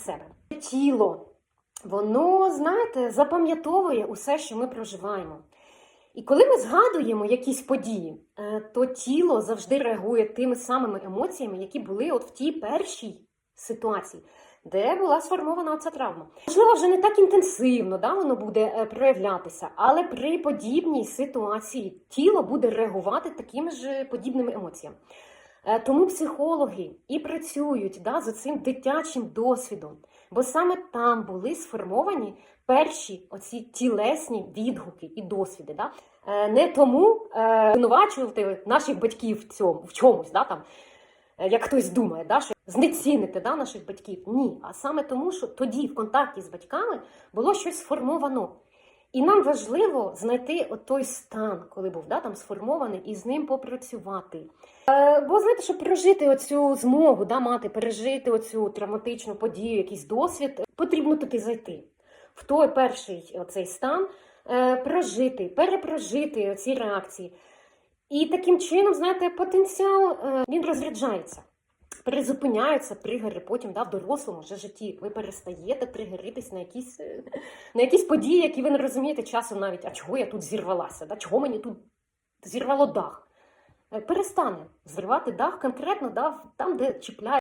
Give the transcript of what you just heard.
себе. Тіло, воно, знаєте, запам'ятовує усе, що ми проживаємо. І коли ми згадуємо якісь події, е, то тіло завжди реагує тими самими емоціями, які були от в тій першій ситуації, де була сформована ця травма. Можливо, вже не так інтенсивно да, воно буде е, проявлятися, але при подібній ситуації тіло буде реагувати такими ж подібними емоціями. Е, Тому психологи і працюють да, за цим дитячим досвідом, бо саме там були сформовані перші оці тілесні відгуки і досвіди. Да? Е, Не тому е, звинувачувати наших батьків в цьому в чомусь, да, там, як хтось думає, да, що знецінити да, наших батьків. Ні, а саме тому, що тоді в контакті з батьками було щось сформовано. І нам важливо знайти от той стан, коли був да, там сформований, і з ним попрацювати. Е, бо знаєте, щоб прожити оцю змогу, да, мати, пережити оцю травматичну подію, якийсь досвід, потрібно туди зайти. В той перший оцей стан е, прожити, перепрожити ці реакції. І таким чином, знаєте, потенціал е, він розряджається. Призупиняються тригери потім да, в дорослому вже житті. Ви перестаєте тригеритись на якісь, е, на якісь події, які ви не розумієте часом навіть, а чого я тут зірвалася, да? чого мені тут зірвало дах. Е, Перестане зривати дах конкретно да, там, де чіпляє.